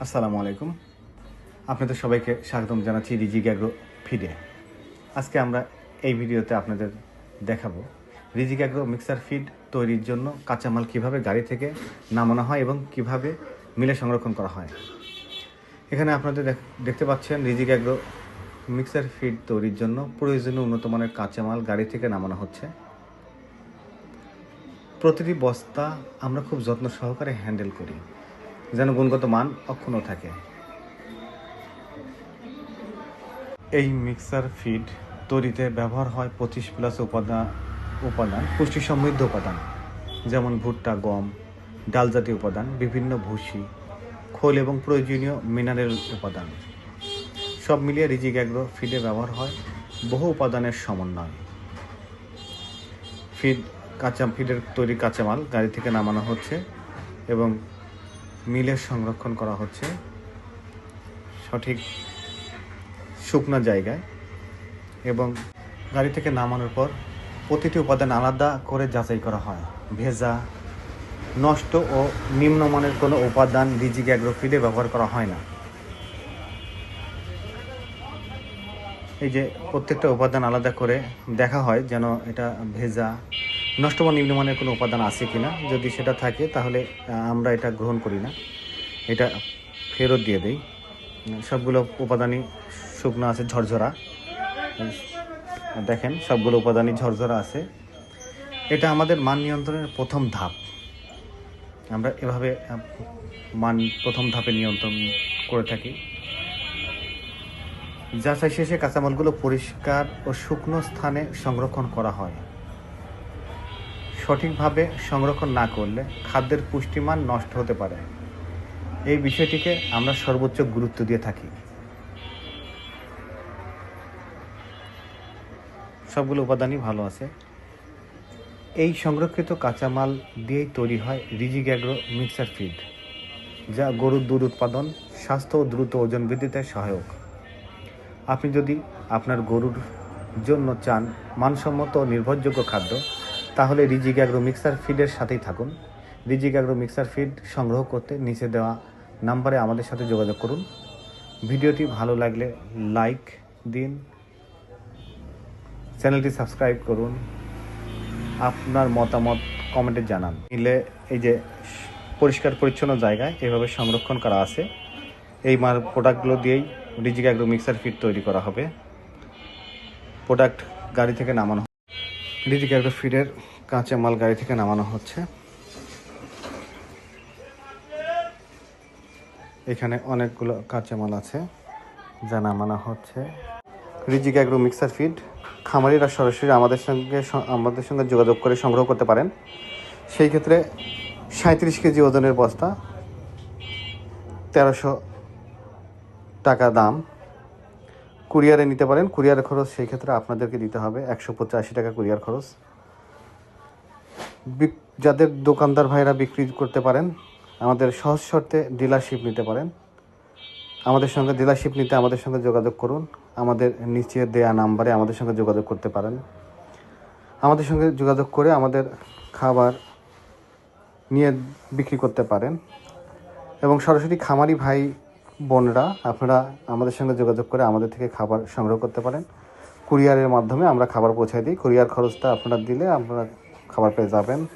আসসালামু আলাইকুম। আপনাদের সবাইকে স্বাগতম জানাচ্ছি রিজি গ্যাগ্রো ফিডে। আজকে আমরা এই ভিডিওতে আপনাদের দেখাবো রিজি গ্যাগ্রো মিক্সার ফিড তৈরির জন্য কাঁচামাল কীভাবে গাড়ি থেকে নামানো হয় এবং কীভাবে মিলে সংরক্ষণ করা হয়। এখানে আপনাদের দেখ- দেখতে পাচ্ছেন রিজি গ্যাগ্রো মিক্সার ফিড তৈরির জন্য প্রয়োজনীয় উন্নত মানের কাঁচামাল গাড়ি থেকে নামানো হচ্ছে। প্রতিটি বস্তা আমরা খুব যত্ন সহকারে হ্যান্ডেল করি। যেন গুণগত মান অক্ষুণ্ণ থাকে। এই মিক্সার ফিড তৈরিতে ব্যবহার হয় পঁচিশ প্লাস উপাদান উপাদান, পুষ্টি সমৃদ্ধ উপাদান, যেমন ভুট্টা, গম, ডাল জাতীয় উপাদান, বিভিন্ন ভুসি, খোল এবং প্রয়োজনীয় মিনারেল উপাদান। সব মিলিয়ে রিজিক অ্যাগ্রো ফিডে ব্যবহার হয়, বহু উপাদানের সমন্বয়। ফিড, কাঁচা ফিডের তৈরি কাঁচামাল গাড়ি থেকে নামানো হচ্ছে এবং মিলে সংরক্ষণ করা হচ্ছে। সঠিক শুকনো জায়গায়। এবং গাড়ি থেকে নামানোর পর প্রতিটি উপাদান আলাদা করে যাচাই করা হয়। ভেজা, নষ্ট ও নিম্নমানের কোনো উপাদান রিজিক অ্যাগ্রোফিডে ব্যবহার করা হয় না। এই যে প্রত্যেকটা উপাদান আলাদা করে দেখা হয় যেন এটা ভেজা নষ্ট বা নিম্নমানের কোনো উপাদান আছে কি না যদি সেটা থাকে, তাহলে আমরা এটা গ্রহণ করি না। এটা ফেরত দিয়ে দেই। সবগুলো উপাদানই শুকনো আছে, ঝরঝরা। দেখেন, সবগুলো উপাদানই ঝরঝরা আছে। এটা আমাদের মান নিয়ন্ত্রণের প্রথম ধাপ। আমরা এভাবে মান প্রথম ধাপে নিয়ন্ত্রণ করে থাকি। যাচাই শেষে কাঁচামালগুলো পরিষ্কার ও শুকনো স্থানে সংরক্ষণ করা হয়। সঠিকভাবে সংরক্ষণ না করলে খাদ্যের পুষ্টিমান নষ্ট হতে পারে। এই বিষয়টিকে আমরা সর্বোচ্চ গুরুত্ব দিয়ে থাকি। সবগুলো উপাদানই ভালো আছে। এই সংরক্ষিত কাঁচামাল দিয়েই তৈরি হয় রিজি গ্যাগ্রো মিক্সার ফিড, যা গরুর দুধ উৎপাদন, স্বাস্থ্য ও দ্রুত ওজন বৃদ্ধিতে সহায়ক। আপনি যদি আপনার গরুর জন্য চান মানসম্মত ও নির্ভরযোগ্য খাদ্য তাহলে রিজি অ্যাগ্রো মিক্সার ফিডের সাথেই থাকুন। রিজি অ্যাগ্রো মিক্সার ফিড সংগ্রহ করতে নিচে দেওয়া নাম্বারে আমাদের সাথে যোগাযোগ করুন। ভিডিওটি ভালো লাগলে লাইক দিন। চ্যানেলটি সাবস্ক্রাইব করুন। আপনার মতামত কমেন্টে জানান। নিলে এই যে পরিষ্কার পরিচ্ছন্ন জায়গায় এভাবে সংরক্ষণ করা আছে, এই মার প্রোডাক্টগুলো দিয়েই রিজিক অ্যাগ্রো মিক্সার ফিড তৈরি করা হবে। প্রোডাক্ট গাড়ি থেকে নামানো রিজিক অ্যাগ্রো ফিডের কাঁচা মাল গাড়ি থেকে নামানো হচ্ছে। এখানে অনেকগুলো কাঁচা মাল আছে, যা নামানো হচ্ছে। রিজিক অ্যাগ্রো মিক্সার ফিড, খামারিরা সরাসরি আমাদের সঙ্গে আমাদের সঙ্গে যোগাযোগ করে সংগ্রহ করতে পারেন। সেই ক্ষেত্রে সাঁত্রিশ কেজি ওজনের বস্তা, তেরোশো টাকা দাম। কুরিয়ারে নিতে পারেন। কুরিয়ারের খরচ সেই ক্ষেত্রে আপনাদেরকে দিতে হবে। একশো পঁচাশি টাকা কুরিয়ার খরচ। যাদের দোকানদার ভাইরা বিক্রি করতে পারেন, আমাদের সহজ শর্তে ডিলারশিপ নিতে পারেন। আমাদের সঙ্গে ডিলারশিপ নিতে আমাদের সঙ্গে যোগাযোগ করুন। আমাদের নিচে দেয়া নাম্বারে আমাদের সঙ্গে যোগাযোগ করতে পারেন। আমাদের সঙ্গে যোগাযোগ করে আমাদের খাবার নিয়ে বিক্রি করতে পারেন। এবং সরাসরি খামারি ভাই বোনরা, আপনারা আমাদের সঙ্গে যোগাযোগ করে আমাদের থেকে খাবার সংগ্রহ করতে পারেন। কুরিয়ারের মাধ্যমে আমরা খাবার পৌঁছায় দিই। কুরিয়ার খরচটা আপনারা দিলে আপনারা খাবার পেয়ে যাবেন।